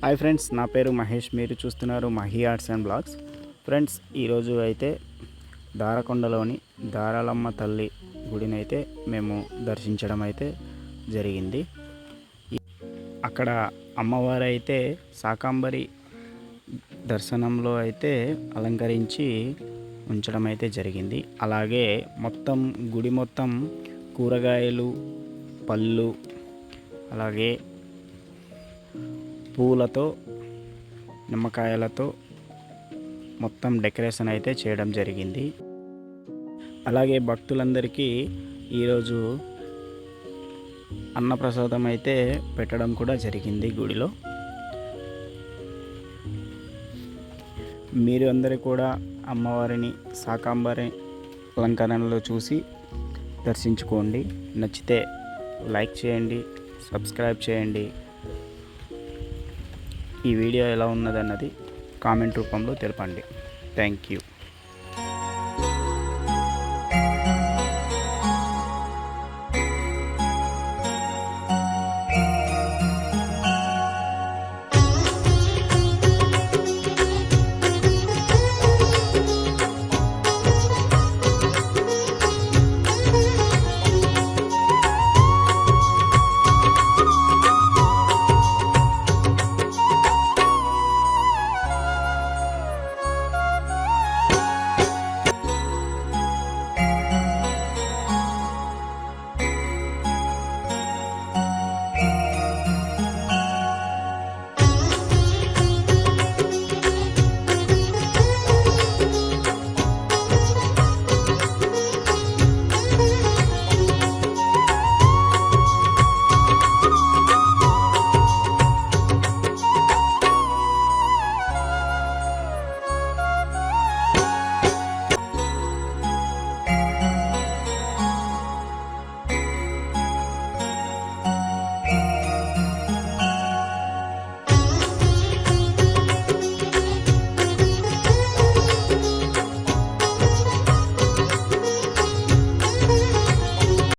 Hi friends నా పేరు మహేష్. మీరు చూస్తున్నారు Mahi arts and blogs. Friends ఈరోజు అయితే దారకొండలోని దారాలమ్మ తల్లి గుడిని అయితే మేము దర్శించడం అయితే జరిగింది. అక్కడ అమ్మవారు అయితే శాకాంబరి దర్శనంలో అయితే అలంకరించి ఉంచడం అయితే జరిగింది. అలాగే మొత్తం గుడి మొత్తం కూరగాయలు పళ్ళు అలాగే పూలతో నిమ్మకాయలతో మొత్తం డెకరేషన్ అయితే చేయడం జరిగింది. అలాగే భక్తులందరికీ ఈరోజు అన్నప్రసాదం అయితే పెట్టడం కూడా జరిగింది గుడిలో. మీరు అందరూ కూడా అమ్మవారిని శాకాంబరి అలంకరణలో చూసి దర్శించుకోండి. నచ్చితే లైక్ చేయండి సబ్స్క్రైబ్ చేయండి. ఈ వీడియో ఎలా ఉన్నదన్నది కామెంట్ రూపంలో తెలపండి. Thank you.